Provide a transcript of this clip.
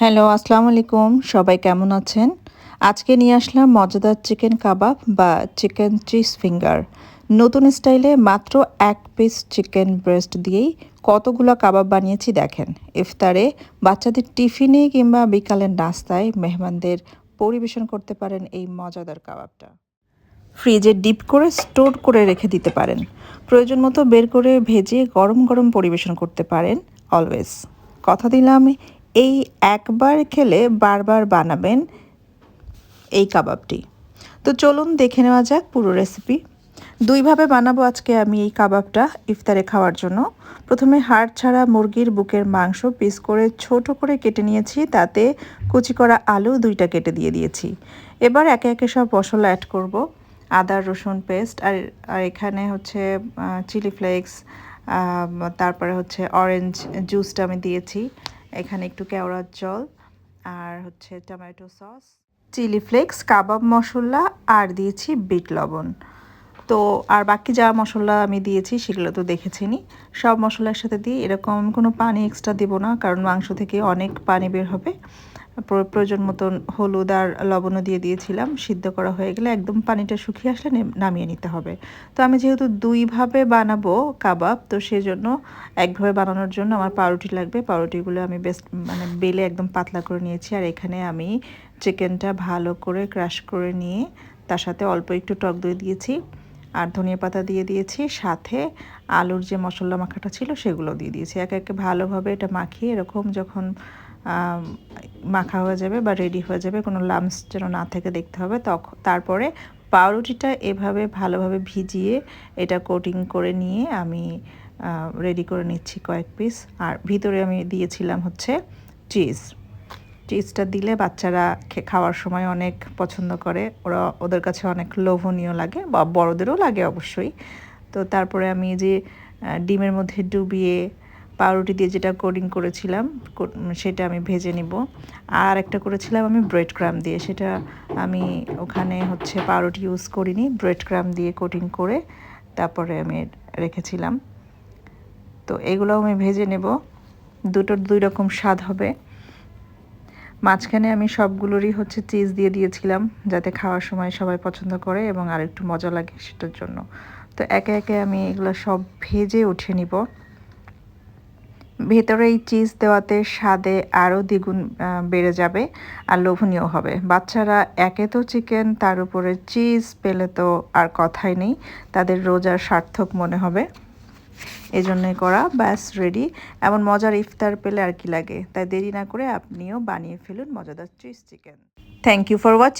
Hello আসসালামু আলাইকুম সবাই কেমন আছেন? আজকে নিয়ে আসলাম মজাদার চিকেন কাবাব বা চিকেন চিজ ফিঙ্গার। নতুন স্টাইলে মাত্র এক পিস চিকেন ব্রেস্ট দিয়েই কতগুলো কাবাব বানিয়েছি দেখেন। ইফতারে বাচ্চাদের টিফিনে কিংবা বিকালের নাস্তায় মেহমানদের পরিবেশন করতে পারেন এই মজাদার কাবাবটা। ফ্রিজে ডিপ করে স্টোর করে রেখে দিতে পারেন। প্রয়োজন মতো বের করে ভেজে গরম গরম পরিবেশন করতে পারেন অলওয়েজ। কথা দিলাম এই একবার খেলে বারবার বানাবেন এই কাবাবটি। তো চলুন দেখে নেওয়া যাক পুরো রেসিপি দুইভাবে বানাবো আজকে আমি এই কাবাবটা ইফতারে খাওয়ার জন্য। প্রথমে হাড় ছাড়া মুরগির বুকের মাংস পিস করে ছোট করে কেটে নিয়েছি, তাতে কুচি করা আলু দুইটা কেটে দিয়ে দিয়েছি। এবার একে একে সব মশলা অ্যাড করব। আদা, রসুন পেস্ট আর আর এখানে হচ্ছে চিলি ফ্লেক্স তারপরে হচ্ছে অরেঞ্জ জুসটা আমি দিয়েছি। এখানে একটু কেওড়ার জল আর হচ্ছে টমেটো সস, চিলি ফ্লেক্স, কাবাব মশলা আর দিয়েছি বিট লবণ। তো আর বাকি যা মশলা আমি দিয়েছি সেগুলো তো দেখেছিনি। সব মশলার সাথে দিয়ে এরকম কোনো পানি এক্সট্রা দেবো না, কারণ মাংস থেকে অনেক পানি বের হবে। প্রয়োজন মতন হলুদ আর লবণও দিয়ে দিয়েছিলাম। সিদ্ধ করা হয়ে গেলে একদম পানিটা শুকিয়ে আসলে নামিয়ে নিতে হবে। তো আমি যেহেতু দুইভাবে বানাবো কাবাব, তো সেজন্য একভাবে বানানোর জন্য আমার পাউরুটি লাগবে। পাউরুটিগুলো আমি বেস্ট মানে বেলে একদম পাতলা করে নিয়েছি। আর এখানে আমি চিকেনটা ভালো করে ক্রাশ করে নিয়ে তার সাথে অল্প একটু টক দই দিয়েছি আর ধনিয়া পাতা দিয়ে দিয়েছি। সাথে আলুর যে মশলা মাখাটা ছিল সেগুলো দিয়ে দিয়েছি। একে একে ভালোভাবে এটা মাখিয়ে এরকম যখন মাখা হয়ে যাবে বা রেডি হয়ে যাবে, কোনো লামস যেন না থেকে দেখতে হবে। তখন তারপরে পাউরুটিটা এভাবে ভালোভাবে ভিজিয়ে এটা কোটিং করে নিয়ে আমি রেডি করে নিচ্ছি কয়েক পিস আর ভিতরে আমি দিয়েছিলাম হচ্ছে চিজ চিজটা দিলে বাচ্চারা খাওয়ার সময় অনেক পছন্দ করে। ওরা, ওদের কাছে অনেক লোভনীয় লাগে বা বড়দেরও লাগে অবশ্যই। তো তারপরে আমি যে ডিমের মধ্যে ডুবিয়ে পাউরুটি দিয়ে যেটা কোডিং করেছিলাম সেটা আমি ভেজে নিব। আর একটা করেছিলাম আমি ব্রেড ক্রাম দিয়ে, সেটা আমি ওখানে হচ্ছে পাউরুটি ইউজ করিনি, ব্রেড ক্রাম দিয়ে কোটিং করে তারপরে আমি রেখেছিলাম। তো এগুলোও আমি ভেজে নেব, দুটোর দুই রকম স্বাদ হবে। মাঝখানে আমি সবগুলোরই হচ্ছে চিজ দিয়ে দিয়েছিলাম, যাতে খাওয়ার সময় সবাই পছন্দ করে এবং আর একটু মজা লাগে সেটার জন্য। তো একে একে আমি এগুলো সব ভেজে উঠে নিব। ভেতরে এই চিজ দেওয়াতে স্বাদে আরও দ্বিগুণ বেড়ে যাবে আর লোভনীয় হবে। বাচ্চারা একে তো চিকেন, তার উপরে চিজ, পেলে তো আর কথাই নেই। তাদের রোজার সার্থক মনে হবে। এই জন্যই করা, ব্যাস রেডি এমন মজার ইফতার পেলে আর কি লাগে? তাই দেরি না করে আপনিও বানিয়ে ফেলুন মজাদার cheese chicken. Thank you for watching